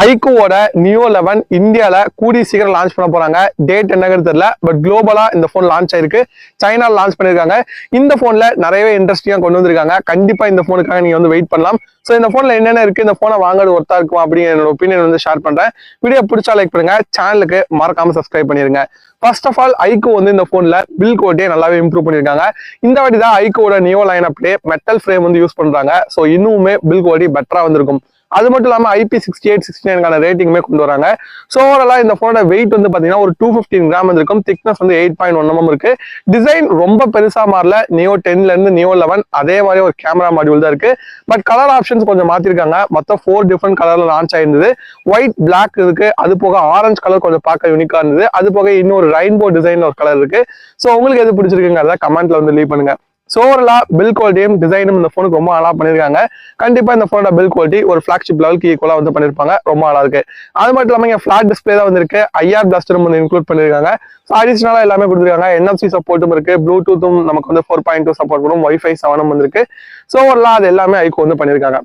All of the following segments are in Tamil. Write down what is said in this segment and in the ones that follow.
ஐகோவோட நியோ லெவன் இந்தியாவில் கூடிய சீக்கிரம் லான்ச் பண்ண போறாங்க. டேட் என்னங்கிறது தெரியல பட் குளோபலா இந்த ஃபோன் லான்ச் ஆயிருக்கு. சைனா லான்ச் பண்ணியிருக்காங்க இந்த ஃபோனில் நிறையவே இன்ட்ரெஸ்டிங்காக கொண்டு வந்திருக்காங்க. கண்டிப்பா இந்த ஃபோனுக்காக நீங்க வந்து வெயிட் பண்ணலாம். ஸோ இந்த ஃபோனில் என்னென்ன இருக்கு? இந்த ஃபோனை வாங்குறது ஒருத்தா இருக்கும்? அப்படின்னு என்னோட ஒப்பீனியன் வந்து ஷேர் பண்றேன். வீடியோ பிடிச்சா லைக் பண்ணுங்க. சேனலுக்கு மறக்காம சப்ஸ்கிரைப் பண்ணிருங்க. ஃபர்ஸ்ட் ஆஃப் ஆல் ஐகோ வந்து இந்த ஃபோனில் பில் கோட்டே நல்லாவே இம்ப்ரூவ் பண்ணியிருக்காங்க இந்த வாட்டி தான் ஐகோட நியோ லைன் அப்படியே மெட்டல் ஃப்ரேம் வந்து யூஸ் பண்ணுறாங்க ஸோ இன்னுமே பில் குவாலிட்டி பெட்டராக வந்திருக்கும். அது மட்டும் இல்லாமல் ஐபி சிக்ஸ்டி எயிட் சிக்ஸ்டி நைனுக்கான ரேட்டிங்குமே கொண்டு வராங்க. ஸோ ஓவரலாக இந்த ஃபோனோட வெயிட் வந்து பார்த்தீங்கன்னா ஒரு டூ ஃபிஃப்டீன் கிராம் இருக்கும் திக்னஸ் வந்து எயிட் பாயிண்ட் ஒன் இருக்கு. டிசைன் ரொம்ப பெருசாக மாறல. நியோ டென்லேருந்து நியோ லெவன் அதே மாதிரி ஒரு கேமரா மாடியூல் தான் இருக்கு. பட் கலர் ஆப்ஷன்ஸ் கொஞ்சம் மாற்றிருக்காங்க மொத்தம் ஃபோர் டிஃப்ரெண்ட் கலரில் லான்ச் ஆயிருந்தது. ஒயிட் பிளாக் இருக்கு. அது போக ஆரஞ்சு கலர் கொஞ்சம் பார்க்க யூனிக்காக இருந்தது. அது போக இன்னொரு ரெயின்போ டிசைன் ஒரு கலர் இருக்கு. ஸோ உங்களுக்கு எது பிடிச்சிருக்குங்கிறத கமெண்ட்ல வந்து லீவ் பண்ணுங்க. ஸோ ஓவரலாக பில் குவாலிட்டியும் டிசைனும் இந்த ஃபோனுக்கு ரொம்ப நல்லா பண்ணியிருக்காங்க கண்டிப்பாக இந்த ஃபோனோட பில் குவாலிட்டி ஒரு ஃபிளாக்ஷிப் லெவலுக்கு ஈக்குவலாக வந்து பண்ணியிருப்பாங்க ரொம்ப நல்லா இருக்கு. அது மட்டும் இல்லாமல் இங்கே ஃபிளாட் டிஸ்பிளே தான் வந்திருக்கு. ஐஆர் பிளாஸ்டரும் வந்து இன்க்ளூட் பண்ணியிருக்காங்க ஸோ அடிஷனலா எல்லாமே கொடுத்துருக்காங்க. என்எஃப்சி சப்போர்ட்டும் இருக்கு. ப்ளூடூத்தும் நமக்கு வந்து ஃபோர் பாயிண்ட் டூ சப்போர்ட் பண்ணும் ஒய்ஃபை செவனும் வந்திருக்கு. ஸோ ஓவரலாக அது எல்லாமே ஐக்கோ வந்து பண்ணியிருக்காங்க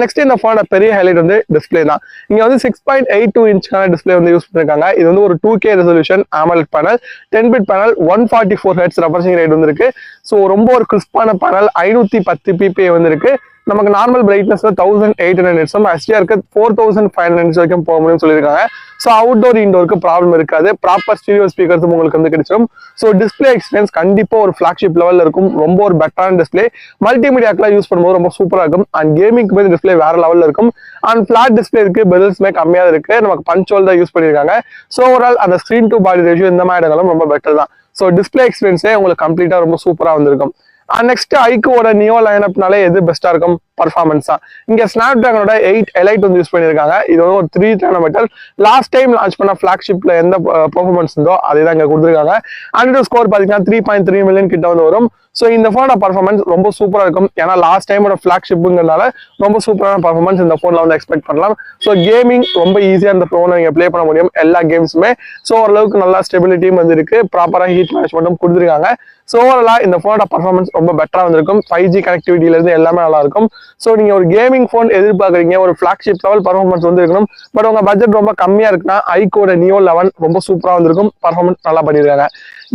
நெக்ஸ்ட் இந்த ஃபோனோட பெரிய ஹைலைட் வந்து டிஸ்பிளே தான். இங்க வந்து சிக்ஸ் பாயிண்ட் எயிட் டூ இன்ச்சான டிஸ்பிளே வந்து யூஸ் பண்ணிருக்காங்க. இது வந்து ஒரு two K resolution AMOLED panel ten bit panel one forty four hertz refreshing rate வந்திருக்கு ஸோ ரொம்ப ஒரு கிறிஸ்பான பேனல் ஐநூத்தி பத்து பிபிஐ வந்திருக்கு நமக்கு normal brightness thousand eight hundred நிட்ஸும் எஸ்டிஆருக்கு ஃபோர் தௌசண்ட் ஃபைவ் ஹண்ட்ரட் வரைக்கும் போக முடியும்னு சொல்லியிருக்காங்க. ஸோ அவுட்டோர் இன்டோருக்கு ப்ராப்ளம் இருக்காது. ப்ராப்பர் ஸ்டீரியோ ஸ்பீக்கர்ஸ் உங்களுக்கு வந்து கிடைச்சிடும் ஸோ டிஸ்பிளே எக்ஸ்பீரியன்ஸ் கண்டிப்பாக ஒரு ஃபிளாக்ஷிப் லெவலில் இருக்கும். ரொம்ப ஒரு பெட்டரான டிஸ்பிளே மல்டிமீடியாக்கெலாம் யூஸ் பண்ணும்போது ரொம்ப சூப்பராக இருக்கும். அண்ட் கேமிங்க்கு போய் டிஸ்பிளே வேற லெவலில் இருக்கும். அண்ட் ஃபிளாட் டிஸ்பிளே இருக்கு. பெதல்ஸ்மே கம்மியாக இருக்கு. நமக்கு பஞ்சோல் தான் யூஸ் பண்ணியிருக்காங்க. ஸோ ஓவரால் அந்த ஸ்க்ரீன் டு பாடி ரேஷியோ இந்த மாதிரி இடங்களும் ரொம்ப பெட்டர் தான். ஸோ டிஸ்பிளே எக்ஸ்பீரியன்ஸே உங்களுக்கு கம்ப்ளீட்டாக ரொம்ப சூப்பராக வந்திருக்கும். நெக்ஸ்ட் ஐக்கோட நியோ லைனப்னாலே எது பெஸ்டா இருக்கும்? பர்ஃபார்மன்ஸ் தான் இங்க ஸ்னாப் டிராகனோட எயிட் எலைட் வந்து யூஸ் பண்ணியிருக்காங்க இது வந்து ஒரு three metal last time launch பண்ண ஃபிளாக்ஷிப்ல எந்த பெர்ஃபார்மன்ஸ் இருந்தோ அதே தான் இங்க கொடுத்துருக்காங்க. அண்ட் ஸ்கோர் பாத்தீங்கன்னா த்ரீ பாயிண்ட் த்ரீ மில்லியன் கிட்ட வந்து வரும். ஸோ இந்த ஃபோனோட பர்ஃபார்மன்ஸ் ரொம்ப சூப்பரா இருக்கும். ஏன்னா லாஸ்ட் டைமோட ஃபிளாக்ஷிப்புங்கிறதுனால ரொம்ப சூப்பரான பர்ஃபார்மன்ஸ் இந்த ஃபோனில் வந்து எக்ஸ்பெக்ட் பண்ணலாம். ஸோ கேமிங் ரொம்ப ஈஸியா இந்த ஃபோனை நீங்க ப்ளே பண்ண முடியும். எல்லா கேம்ஸுமே ஸோ ஓரளவுக்கு நல்லா ஸ்டெபிலிட்டியும் வந்து இருக்கு ப்ராப்பரா ஹீட் மேனேஜ்மெண்ட்டும் கொடுத்துருக்காங்க ஸோ ஓவரலா இந்த ஃபோனோட பர்ஃபார்மன்ஸ் ரொம்ப பெட்டரா வந்திருக்கும். ஃபைவ் ஜி கனெக்டிவிட்டில இருந்து எல்லாமே நல்லா இருக்கும். ஸோ நீங்க ஒரு கேமிங் ஃபோன் எதிர்பார்க்குறீங்க ஒரு ஃப்ளாக்ஷிப் லெவல் பர்ஃபார்மன்ஸ் வந்து இருக்கணும் பட் உங்கள் பட்ஜெட் ரொம்ப கம்மியா இருக்குன்னா ஐகோட நியோ லெவன் ரொம்ப சூப்பராக வந்திருக்கும். பர்ஃபார்மன்ஸ் நல்லா பண்ணியிருக்காங்க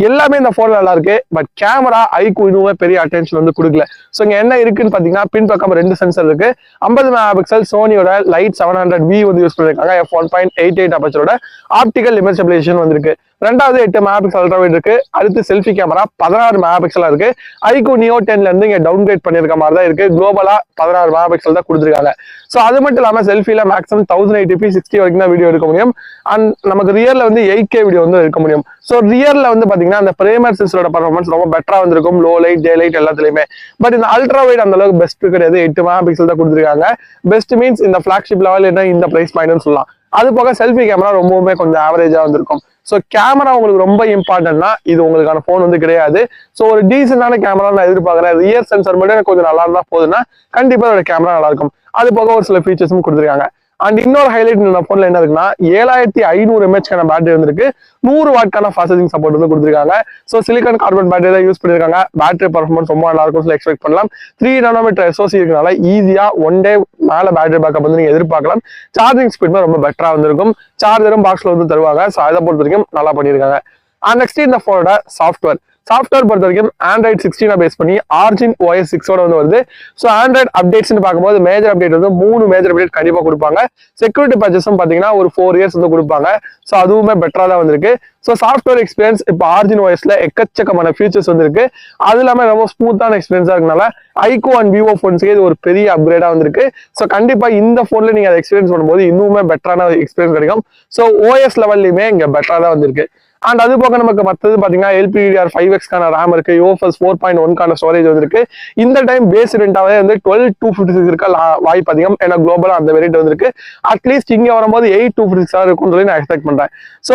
எல்லாமே இந்த ஃபோன் நல்லா இருக்கு. பட் கேமரா ஐக்கு இன்னுமே பெரிய அட்டென்ஷன் வந்து கொடுக்கல. ஸோ இங்கே என்ன இருக்குன்னு பார்த்தீங்கன்னா பின்பக்கம் ரெண்டு சென்சர் இருக்கு. ஐம்பது மெகா பிக்சல் சோனியோட லைட் செவன் ஹண்ட்ரட் வி வந்து யூஸ் பண்ணிருக்காங்க. F one point eight eight அப்பச்சரோட optical image stabilization வந்திருக்கு. ரெண்டாவது எட்டு மெகா பிக்சல் அல்ட்ரா வைட் இருக்கு. அடுத்து செல்ஃபி கேமரா பதினாறு மெகா பிக்சலா இருக்கு. ஐகோ நியோ டென்ல இருந்து இங்க டவுன் கிரேட் பண்ணிருக்க மாதிரி தான் இருக்கு குளோபலா பதினாறு மெகா பிக்சல் தான் கொடுத்துருக்காங்க. ஸோ அது மட்டும் இல்லாம செல்ஃபில maximum thousand eighty P sixty வரைக்கும் தான் வீடியோ எடுக்க முடியும். அண்ட் நமக்கு ரியல்ல வந்து எயிட் கே வீடியோ வந்து எடுக்க முடியும். ஸோ ரியல்ல வந்து பாத்தீங்கன்னா அந்த பிரேமர் சிஸ்டரோட பர்ஃபார்மன்ஸ் ரொம்ப பெட்டரா வந்திருக்கும். லோ லைட் டே லைட் எல்லாத்துலயுமே. பட் இந்த அல்ட்ரா வைட் அந்த அளவுக்கு பெஸ்ட் கிடையாது. எட்டு மெகா பிக்சல் தான் கொடுத்துருக்காங்க. பெஸ்ட் மீன்ஸ் இந்த ஃபிளாக்ஷிப் லெவல் என்ன இந்த பிரைஸ் பாயிண்ட்னு சொல்லலாம். அது போக செல்ஃபி கேமரா ரொம்பவுமே கொஞ்சம் ஆவரேஜா வந்திருக்கும். ஸோ கேமரா உங்களுக்கு ரொம்ப இம்பார்ட்டன்ட்னா இது உங்களுக்கான ஃபோன் வந்து கிடையாது. ஸோ ஒரு டீசெண்டான கேமரா நான் எதிர்பார்க்குறேன். ரியர் சென்சர் மட்டும் எனக்கு கொஞ்சம் நல்லா இருந்தா போதுன்னா கண்டிப்பா அதோட கேமரா நல்லா இருக்கும். அது போக ஒரு சில ஃபீச்சர்ஸும் கொடுத்துருக்காங்க. அண்ட் இன்னொரு ஹைலைட் இந்த ஃபோன்ல என்ன இருக்குன்னா ஏழாயிரத்தி ஐநூறு எம்ஹெச்க்கான பேட்டரி வந்துருக்கு. நூறு வாட்கான ஃபாஸ்ட் சார்ஜிங் சப்போர்ட் வந்து கொடுத்துருக்காங்க. ஸோ சிலிக்கான் கார்பன் பேட்டரி தான் யூஸ் பண்ணிருக்காங்க. பேட்டரி பர்ஃபார்மன்ஸ் ரொம்ப நல்லா இருக்கும். எக்ஸ்பெக்ட் பண்ணலாம். த்ரீ நானோமீட்டர் எஸ்ஓசி இருக்கனால ஈஸியா ஒன் டே மேல பேட்டரி பேக்கப் வந்து நீங்க எதிர்பார்க்கலாம். சார்ஜிங் ஸ்பீடுமே ரொம்ப பெட்டரா வந்திருக்கும். சார்ஜரும் பாக்ஸ்ல வந்து தருவாங்க. ஸோ அதை பொறுத்த வரைக்கும் நல்லா பண்ணியிருக்காங்க. அண்ட் நெக்ஸ்ட் இந்த ஃபோனோட சாஃப்ட்வேர் சாஃப்ட்வேர் பொறுத்த வரைக்கும் ஆண்ட்ராய்ட் சிக்ஸ்டீனை பேஸ் பண்ணி ஆர்ஜின் ஓஎஸ் சிக்ஸோட வந்து வருது. ஸோ ஆண்ட்ராய்ட் அப்டேட்ஸ்னு பார்க்கும்போது மேஜர் அப்டேட் வந்து மூணு மேஜர் அப்டேட் கண்டிப்பாக கொடுப்பாங்க. செக்யூரிட்டி பர்ச்சேஸும் பார்த்தீங்கன்னா ஒரு ஃபோர் இயர்ஸ் வந்து கொடுப்பாங்க. ஸோ அதுவுமே பெட்டராக தான் வந்திருக்கு. ஸோ சாஃப்ட்வேர் எக்ஸ்பீரியன்ஸ் இப்போ ஆர்ஜின் OSல எக்கச்சக்கமான ஃபீச்சர்ஸ் வந்துருக்கு. அது இல்லாமல் ரொம்ப ஸ்மூத்தான எக்ஸ்பீரியன்ஸாக இருக்கனால ஐகோ அண்ட் விவோ ஃபோன்ஸுக்கு இது ஒரு பெரிய அப்கிரேடாக வந்திருக்கு. ஸோ கண்டிப்பாக இந்த ஃபோனில் நீங்கள் அதை எக்ஸ்பீரியன்ஸ் பண்ணும்போது இன்னுமே பெட்டரான எக்ஸ்பீரியன்ஸ் கிடைக்கும். ஸோ ஓஎஸ் லெவல்லையுமே இங்கே பெட்டராக தான் வந்திருக்கு. அண்ட் அது போக நமக்கு மற்றது பார்த்தீங்கன்னா எல்பிடிஆர் ஃபைவ் எக்ஸ்க்கான ரேம் இருக்கு யோஃபஸ் ஃபோர் பாயிண்ட் ஒன்கான ஸ்டோரேஜ் வந்திருக்கு இந்த டைம் பேஸ் ரெண்டாவே வந்து டுவெல் டூ ஃபிஃப்டி சிக்ஸ் இருக்க வாய்ப்பு அதிகம். ஏன்னா குளோபலாக அந்த வெரைட்டி வந்திருக்கு. அட்லீஸ்ட் இங்கே வரும்போது எயிட் டூ ஃபிஃப்டி சிக்ஸாக இருக்கும்னு சொல்லி நான் எக்ஸ்பெக்ட் பண்ணுறேன் ஸோ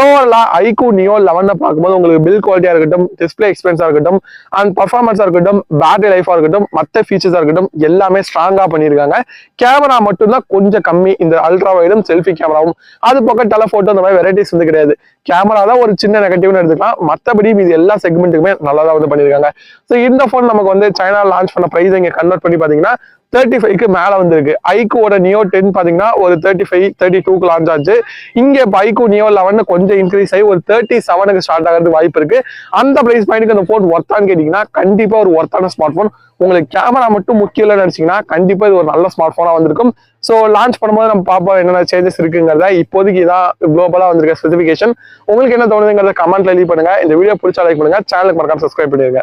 ஐக்கு நியோ லெவனை பார்க்கும்போது உங்களுக்கு பில் குவாலிட்டியாக இருக்கட்டும் டிஸ்பிளே எக்ஸ்பென்ஸாக இருக்கட்டும் அண்ட் பர்ஃபார்மன்ஸாக இருக்கட்டும் பேட்டரி லைஃபாக இருக்கட்டும் மற்ற ஃபீச்சர்ஸாக இருக்கட்டும் எல்லாமே ஸ்ட்ராங்காக பண்ணியிருக்காங்க. கேமரா மட்டும்தான் கொஞ்சம் கம்மி. இந்த அல்ட்ரா வைடும் செல்ஃபி கேமராவும் அது பக்கம் டெலஃபோட்டோ இந்த மாதிரி வெரைட்டிஸ் வந்து கிடையாது. கேமரா தான் ஒரு சின்ன நெகட்டிவ்னு எடுத்துக்கலாம். மற்றபடி இது எல்லா செக்மெண்ட்டுக்குமே நல்லா தான் வந்து பண்ணியிருக்காங்க. ஸோ இந்த ஃபோன் நமக்கு வந்து சைனா லான்ச் பண்ண ப்ரைஸ் இங்கே கன்வெர்ட் பண்ணி பார்த்தீங்கன்னா தேர்ட்டி ஃபைவ்க்கு மேல வந்திருக்கு. ஐக்கோட நியோ டென் பாத்தீங்கன்னா ஒரு தேர்ட்டி ஃபைவ் தேர்ட்டி டூக்கு லான்ச் ஆச்சு. இங்க இப்போ ஐக்கோ நியோ லெவன் கொஞ்சம் இன்க்ரீஸ் ஆகி ஒரு தேர்ட்டி செவனுக்கு ஸ்டார்ட் ஆகிறதுக்கு வாய்ப்பு இருக்கு. அந்த பிரைஸ் பாயிண்ட்க்கு அந்த ஃபோன் ஒர்த்தான்னு கேட்டீங்கன்னா கண்டிப்பா ஒரு ஒர்த்தான ஸ்மார்ட் ஃபோன் உங்களுக்கு கேமரா மட்டும் முக்கியம் இல்லைன்னு நினைச்சீங்கன்னா கண்டிப்பா இது ஒரு நல்ல ஸ்மார்ட் போனா வந்திருக்கும். ஸோ லான்ச் பண்ணும்போது நம்ம பார்ப்போம் என்னென்ன சேஞ்சஸ் இருக்குங்கிறத. இப்போதைக்கு இதான் குளோபலா வந்திருக்க ஸ்பெசிஃபிகேஷன் உங்களுக்கு என்ன தோணுதுங்கிறத கமெண்ட்ல லீவ் பண்ணுங்க. இந்த வீடியோ பிடிச்சா லைக் பண்ணுங்க. சேனலுக்கு மறக்காம சப்ஸ்கிரைப் பண்ணிருங்க